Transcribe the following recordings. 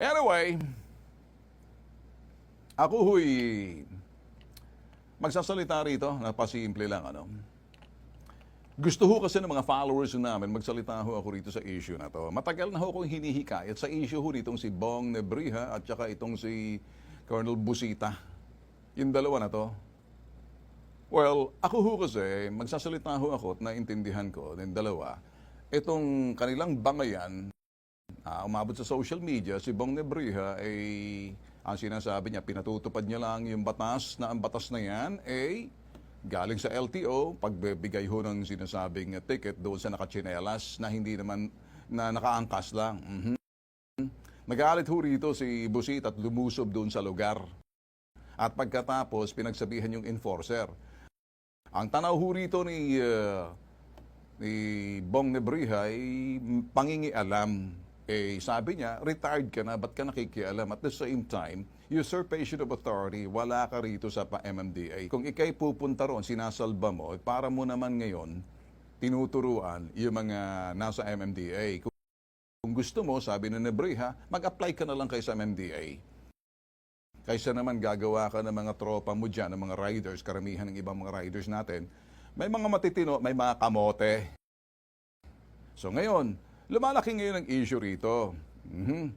Anyway, ako huy magsasalita rito, napasimple lang ano. Gusto ho kasi ng mga followers namin magsalita ho ako rito sa issue na to. Matagal na ho akong hinihikayat sa issue ho nitong si Bong Nebriha at saka itong si Colonel Busita. Yung dalawa na to. Well, ako ho kasi, magsasalita ho ako at naintindihan ko ng dalawa, itong kanilang bangayan, ah, umabot sa social media, si Bong Nebriha ay, ang sinasabi niya, pinatutupad niya lang yung batas na ang batas na yan ay galing sa LTO, pagbibigay ho ng sinasabing ticket doon sa nakachinelas na hindi naman, na nakaangkas lang. Mhm. Nagalit ho rito si Busit at lumusob doon sa lugar. At pagkatapos, pinagsabihan yung enforcer. Ang tanaw ho rito ni, uh, ni Bong Nebriha ay pangingialam. Eh, sabi niya, retired ka na, ba't ka nakikialam? At the same time, usurpation of authority, wala ka rito sa pa-MMDA. Kung ikay pupunta ron, sinasalba mo, eh, para mo naman ngayon, tinuturuan yung mga nasa MMDA. Kung, gusto mo, sabi ni Nebriha, mag-apply ka na lang kay sa MMDA. Kaysa naman gagawa ka ng mga tropa mo dyan, ng mga riders, karamihan ng ibang mga riders natin, may mga matitino, may mga kamote. So ngayon, lumalaki ngayon ang issue rito. Mhm.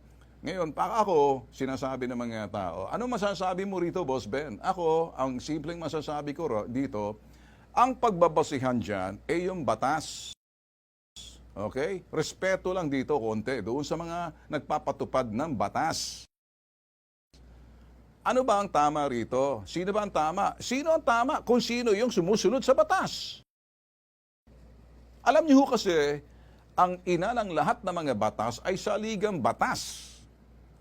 Ngayon, para ako, sinasabi ng mga tao, ano masasabi mo rito, Boss Ben? Ako, ang simpleng masasabi ko dito, ang pagbabasihan dyan ay yung batas. Okay? Respeto lang dito konti doon sa mga nagpapatupad ng batas. Ano ba ang tama rito? Sino ba ang tama? Sino ang tama kung sino yung sumusunod sa batas? Alam niyo ho kasi, ang ina ng lahat ng mga batas ay saligang batas.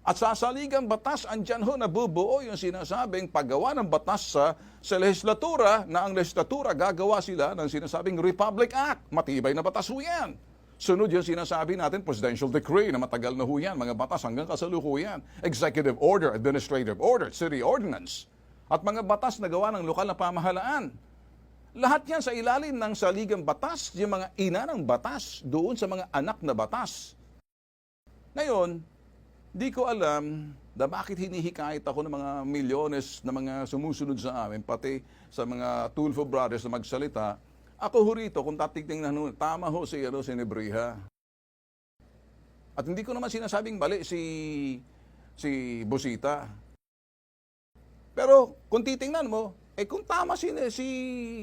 At sa saligang batas, andyan ho nabubuo yung sinasabing paggawa ng batas sa, sa legislatura na ang legislatura gagawa sila ng sinasabing Republic Act. Matibay na batas ho yan. Sunod yung sinasabi natin, presidential decree na matagal na ho yan, mga batas hanggang kasalukuyan. Executive order, administrative order, city ordinance. At mga batas na gawa ng lokal na pamahalaan. Lahat yan sa ilalim ng saligang batas, yung mga ina ng batas, doon sa mga anak na batas. Ngayon, di ko alam na bakit hinihikayat ako ng mga milyones na mga sumusunod sa amin, pati sa mga Tulfo Brothers na magsalita. Ako ho rito, kung tatignan ho, tama ho si, ano, si Nebriha. At hindi ko naman sinasabing mali si, si Busita. Pero kung titingnan mo, eh kung tama si, si,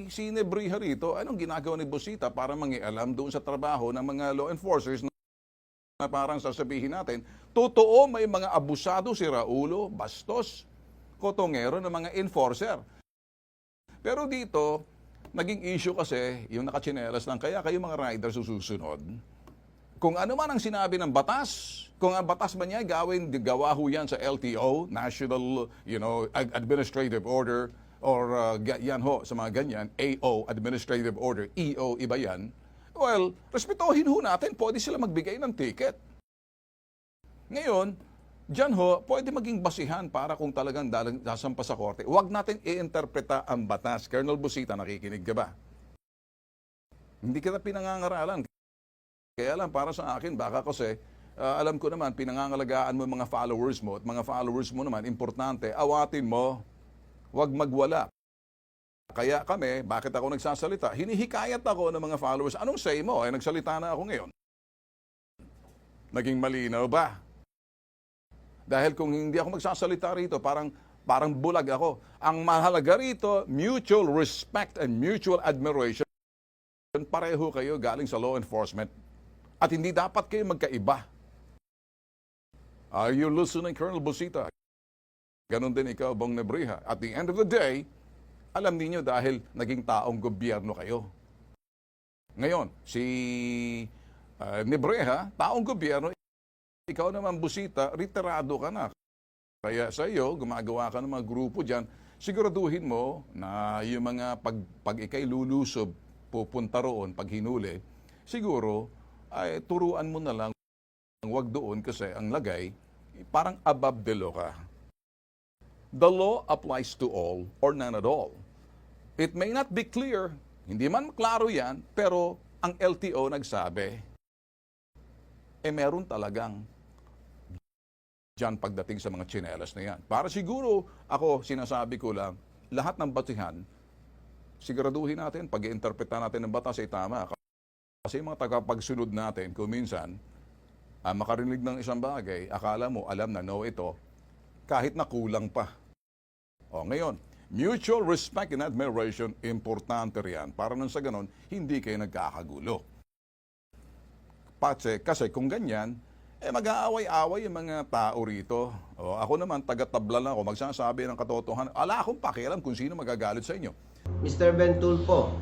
si Nebriha rito, anong ginagawa ni Busita para mangialam doon sa trabaho ng mga law enforcers na parang sasabihin natin, totoo may mga abusado si Raulo, Bastos, Kotongero ng mga enforcer. Pero dito, naging issue kasi yung nakachinelas lang, kaya kayo mga riders susunod. Kung ano man ang sinabi ng batas, kung ang batas man niya gawin, gawa ho yan sa LTO, National you know, Ad- Administrative Order, or uh, yan ho, sa mga ganyan, AO, Administrative Order, EO, iba yan, well, respetuhin ho natin, pwede sila magbigay ng ticket. Ngayon, dyan ho, pwede maging basihan para kung talagang dalang, sasampa sa korte. Huwag natin i-interpreta ang batas. Colonel Busita, nakikinig ka ba? Hindi kita pinangangaralan. Kaya lang, para sa akin, baka kasi, ah, alam ko naman, pinangangalagaan mo yung mga followers mo at mga followers mo naman, importante, awatin mo, huwag magwala. Kaya kami, bakit ako nagsasalita? Hinihikayat ako ng mga followers. Anong say mo? Eh, nagsalita na ako ngayon. Naging malinaw ba? Dahil kung hindi ako magsasalita rito, parang parang bulag ako. Ang mahalaga rito, mutual respect and mutual admiration. Pareho kayo galing sa law enforcement. At hindi dapat kayo magkaiba. Are you listening, Colonel Busita? Ganon din ikaw, Bong Nebriha. At the end of the day, alam niyo dahil naging taong gobyerno kayo. Ngayon, si uh, Nebreha, taong gobyerno, ikaw naman busita, retirado ka na. Kaya sa iyo, gumagawa ka ng mga grupo dyan, siguraduhin mo na yung mga pag, pag ikay lulusob, pupunta roon, pag hinuli, siguro, ay turuan mo na lang, wag doon kasi ang lagay, parang above law ka. The law applies to all or none at all. It may not be clear, hindi man klaro yan, pero ang LTO nagsabi, eh meron talagang dyan pagdating sa mga tsinelas na yan. Para siguro, ako, sinasabi ko lang, lahat ng batihan, siguraduhin natin, pag iinterpreta natin ng batas ay tama. Kasi mga tagapagsunod natin, kung minsan, ah, makarinig ng isang bagay, akala mo, alam na, no, ito, kahit na kulang pa. O, ngayon, mutual respect and admiration, importante riyan. Para nang sa ganon, hindi kayo nagkakagulo. Kasi, kasi kung ganyan, eh mag-aaway-away yung mga tao rito. O, ako naman, taga-tabla lang ako, magsasabi ng katotohanan. Ala akong pakialam kung sino magagalit sa inyo. Mr. Ben Tulfo,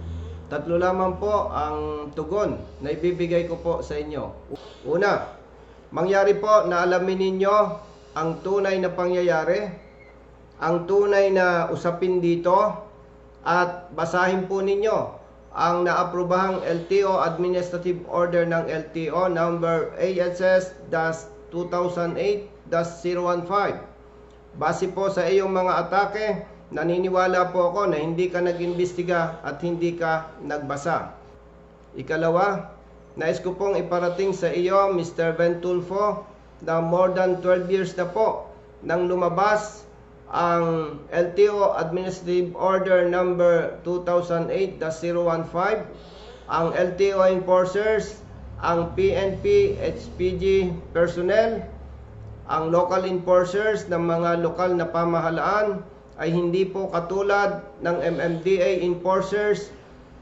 tatlo lamang po ang tugon na ibibigay ko po sa inyo. Una, mangyari po na alamin ninyo ang tunay na pangyayari, ang tunay na usapin dito, at basahin po ninyo ang naaprobahang LTO Administrative Order ng LTO number ASS-2008-015. Base po sa iyong mga atake, naniniwala po ako na hindi ka nag-imbestiga at hindi ka nagbasa. Ikalawa, nais ko pong iparating sa iyo, Mr. Ventulfo, na more than 12 years na po nang lumabas ang LTO Administrative Order number 2008-015, ang LTO enforcers, ang PNP, HPG personnel, ang local enforcers ng mga lokal na pamahalaan ay hindi po katulad ng MMDA enforcers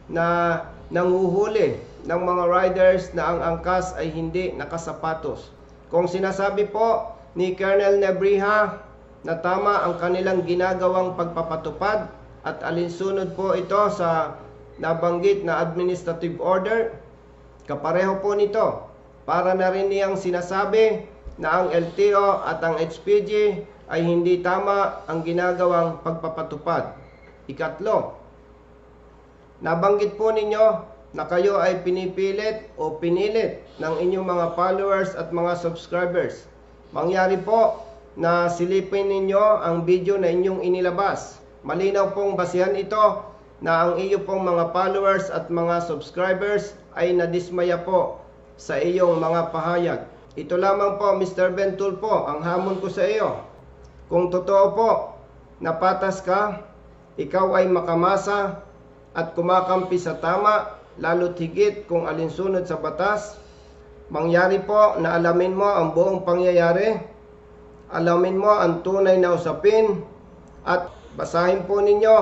na nanguhuli ng mga riders na ang angkas ay hindi nakasapatos. Kung sinasabi po ni Colonel Nebriha na tama ang kanilang ginagawang pagpapatupad at alinsunod po ito sa nabanggit na administrative order, kapareho po nito para na rin niyang sinasabi na ang LTO at ang HPG ay hindi tama ang ginagawang pagpapatupad. Ikatlo, nabanggit po ninyo na kayo ay pinipilit o pinilit ng inyong mga followers at mga subscribers. Mangyari po na silipin ninyo ang video na inyong inilabas. Malinaw pong basihan ito na ang iyo pong mga followers at mga subscribers ay nadismaya po sa iyong mga pahayag. Ito lamang po, Mr. Bentul po, ang hamon ko sa iyo. Kung totoo po, napatas ka, ikaw ay makamasa at kumakampi sa tama, lalo't higit kung alinsunod sa batas, mangyari po na alamin mo ang buong pangyayari, alamin mo ang tunay na usapin, at basahin po ninyo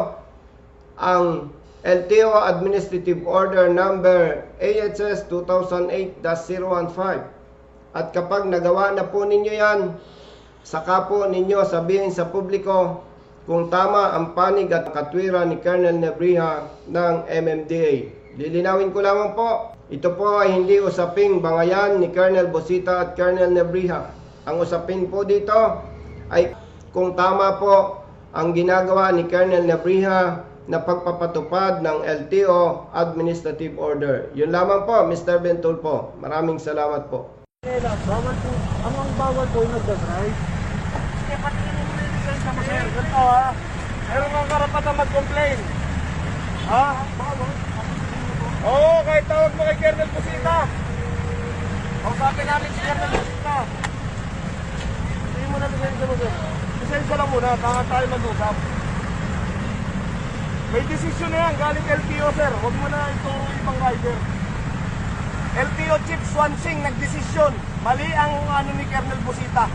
ang LTO Administrative Order Number AHS 2008-015. At kapag nagawa na po ninyo yan, saka po ninyo sabihin sa publiko kung tama ang panig at katwira ni Colonel Nebriha ng MMDA. Lilinawin ko lamang po, ito po ay hindi usaping bangayan ni Colonel Bosita at Colonel Nebriha. Ang usapin po dito ay kung tama po ang ginagawa ni Colonel Nebriha na pagpapatupad ng LTO Administrative Order. Yun lamang po, Mr. Bentul po. Maraming salamat po. Bawal po, ang bawal po nagdadrive. Kaya patingin mo na yung mo, sir. Ganito ha. Meron kang karapatan mag-complain. Ha? Oo, kahit tawag mo kay Colonel Pusita. Kausapin namin si Colonel Pusita. Tingin mo na lisensya mo, sir. Lisensya lang muna, baka tayo mag-usap. May desisyon na yan, galing LTO, sir. Huwag mo na ituro ibang rider. LTO Chief Swansing nagdesisyon. Mali ang ano ni Colonel Busita.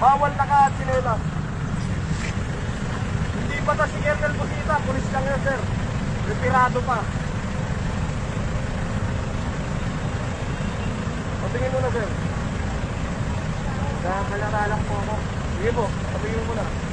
Bawal naka at sinelas. Hindi pa ta si Colonel Busita, pulis lang yan sir. Retirado pa. O tingin mo na sir. Kaya lang po ako. Sige po, patingin mo na.